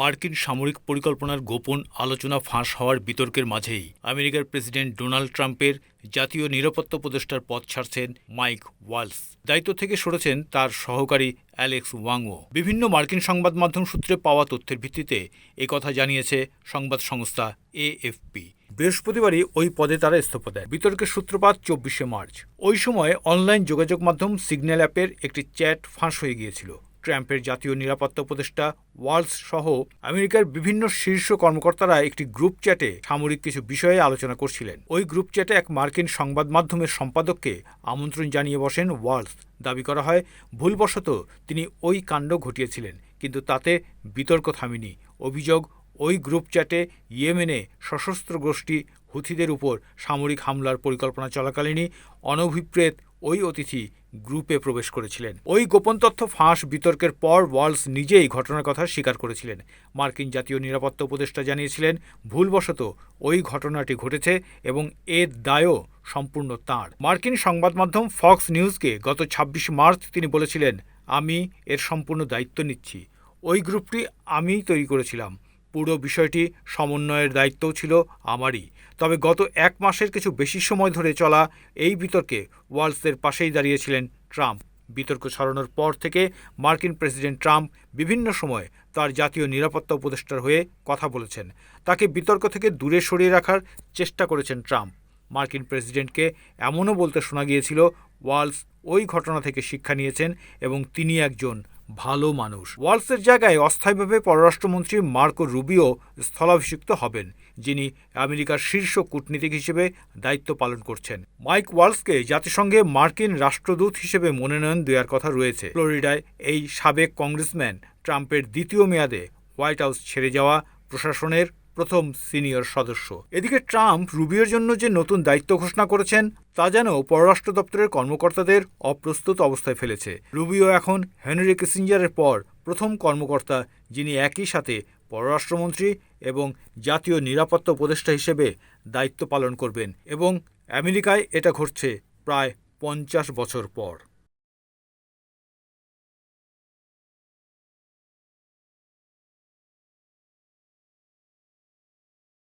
মার্কিন সামরিক পরিকল্পনার গোপন আলোচনা ফাঁস হওয়ার বিতর্কের মাঝেই আমেরিকার প্রেসিডেন্ট ডোনাল্ড ট্রাম্পের জাতীয় নিরাপত্তা উপদেষ্টার পদ ছাড়ছেন মাইক ওয়ালস। দায়িত্ব থেকে সরেছেন তার সহকারী অ্যালেক্স ওয়াংও। বিভিন্ন মার্কিন সংবাদ মাধ্যম সূত্রে পাওয়া তথ্যের ভিত্তিতে একথা জানিয়েছে সংবাদ সংস্থা এএফপি। বৃহস্পতিবারই ওই পদে তারা ইস্তফা দেয়। বিতর্কের সূত্রপাত চব্বিশে মার্চ। ওই সময় অনলাইন যোগাযোগ মাধ্যম সিগন্যাল অ্যাপের একটি চ্যাট ফাঁস হয়ে গিয়েছিল। ট্রাম্পের জাতীয় নিরাপত্তা উপদেষ্টা ওয়ালস সহ আমেরিকার বিভিন্ন শীর্ষ কর্মকর্তারা একটি গ্রুপ চ্যাটে সামরিক কিছু বিষয়ে আলোচনা করছিলেন। ওই গ্রুপ চ্যাটে এক মার্কিন সংবাদ মাধ্যমের সম্পাদককে আমন্ত্রণ জানিয়ে বসেন ওয়ালস। দাবি করা হয়, ভুলবশত তিনি ওই কাণ্ড ঘটিয়েছিলেন, কিন্তু তাতে বিতর্ক থামেনি। অভিযোগ, ওই গ্রুপ চ্যাটে ইয়েমেনে সশস্ত্র গোষ্ঠী হুথিদের উপর সামরিক হামলার পরিকল্পনা চলাকালীনই অনভিপ্রেত ওই অতিথি গ্রুপে প্রবেশ করেছিলেন। ওই গোপন তথ্য ফাঁস বিতর্কের পর ওয়ালস নিজেই ঘটনার কথা স্বীকার করেছিলেন। মার্কিন জাতীয় নিরাপত্তা উপদেষ্টা জানিয়েছিলেন, ভুলবশত ওই ঘটনাটি ঘটেছে এবং এর দায়ও সম্পূর্ণ তাঁর। মার্কিন সংবাদ মাধ্যম ফক্স নিউজকে গত ছাব্বিশ মার্চ তিনি বলেছিলেন, আমি এর সম্পূর্ণ দায়িত্ব নিচ্ছি। ওই গ্রুপটি আমিই তৈরি করেছিলাম। পুরো বিষয়টি সমন্বয়ের দায়িত্বও ছিল আমারই। তবে গত এক মাসের কিছু বেশি সময় ধরে চলা এই বিতর্কে ওয়ালসের পাশেই দাঁড়িয়েছিলেন ট্রাম্প। বিতর্ক ছড়ানোর পর থেকে মার্কিন প্রেসিডেন্ট ট্রাম্প বিভিন্ন সময় তার জাতীয় নিরাপত্তা উপদেষ্টার হয়ে কথা বলেছেন। তাকে বিতর্ক থেকে দূরে সরিয়ে রাখার চেষ্টা করেছেন ট্রাম্প। মার্কিন প্রেসিডেন্টকে এমনও বলতে শোনা গিয়েছিল, ওয়ালস ওই ঘটনা থেকে শিক্ষা নিয়েছেন এবং তিনি একজন ভালো মানুষ। ওয়ালসের জায়গায় অস্থায়ীভাবে পররাষ্ট্রমন্ত্রী মার্কো রুবিও স্থলাভিষিক্ত হবেন, যিনি আমেরিকার শীর্ষ কূটনীতিক হিসেবে দায়িত্ব পালন করছেন। মাইক ওয়ালসকে জাতিসংঘে মার্কিন রাষ্ট্রদূত হিসেবে মনোনয়ন দেওয়ার কথা রয়েছে। ফ্লোরিডায় এই সাবেক কংগ্রেসম্যান ট্রাম্পের দ্বিতীয় মেয়াদে হোয়াইট হাউস ছেড়ে যাওয়া প্রশাসনের প্রথম সিনিয়র সদস্য। এদিকে ট্রাম্প রুবিওর জন্য যে নতুন দায়িত্ব ঘোষণা করেছেন, তা যেন পররাষ্ট্র দপ্তরের কর্মকর্তাদের অপ্রস্তুত অবস্থায় ফেলেছে। রুবিও এখন হেনরি কিসিঞ্জারের পর প্রথম কর্মকর্তা, যিনি একই সাথে পররাষ্ট্রমন্ত্রী এবং জাতীয় নিরাপত্তা উপদেষ্টা হিসেবে দায়িত্ব পালন করবেন এবং আমেরিকায় এটা ঘটছে প্রায় পঞ্চাশ বছর পর।